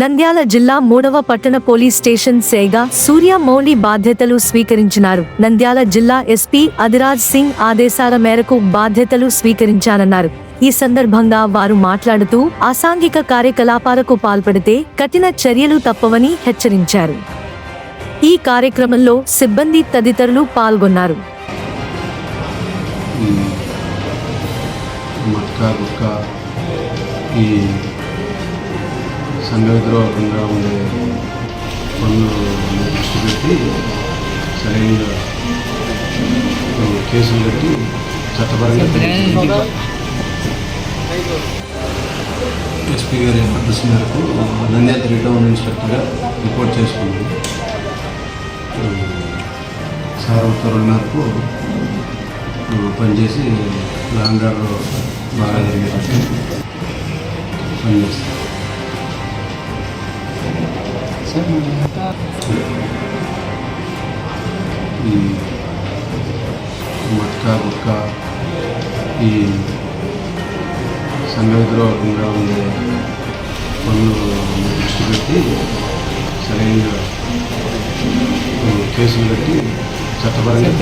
నంద్యాల జిల్లా మూడవ పట్టణ పోలీస్ స్టేషన్ సేగా సూర్య మౌలి బాధ్యతలు స్వీకరించినారు. నంద్యాల జిల్లా ఎస్పీ అదిరాజ్ సింగ్ ఆదేశాల మేరకు బాధ్యతలు స్వీకరించానన్నారు. ఈ సందర్భంగా వారు మాట్లాడుతూ అసాంఘిక కార్యకలాపాలకు పాల్పడితే కఠిన చర్యలు తప్పవని హెచ్చరించారు. ఈ కార్యక్రమంలో సిబ్బంది తదితరులు పాల్గొన్నారు. ఈ మట్కా గుట్క ఈ సంఘ విద్రోహకంగా ఉండే పనులు దృష్టి పెట్టి సరైన కేసులు కట్టి చట్టపరంగా ఎస్పీ గారి అడ్రస్ మేరకు నంద్యాల త్రీ టౌన్ ఇన్స్పెక్టర్గా రిపోర్ట్ చేసుకున్నాను. సార్ ఉత్తర్వుల మేరకు పనిచేసి లాంగ్ ఆర్డర్ బాగా జరిగేటట్టు పనిచేస్తాం ఈ మట్కా గుట్క ఈ సంఘ విద్రోహకంగా ఉండే పనులు దృష్టి పెట్టి సరైన కేసులు కట్టి చట్టపరంగా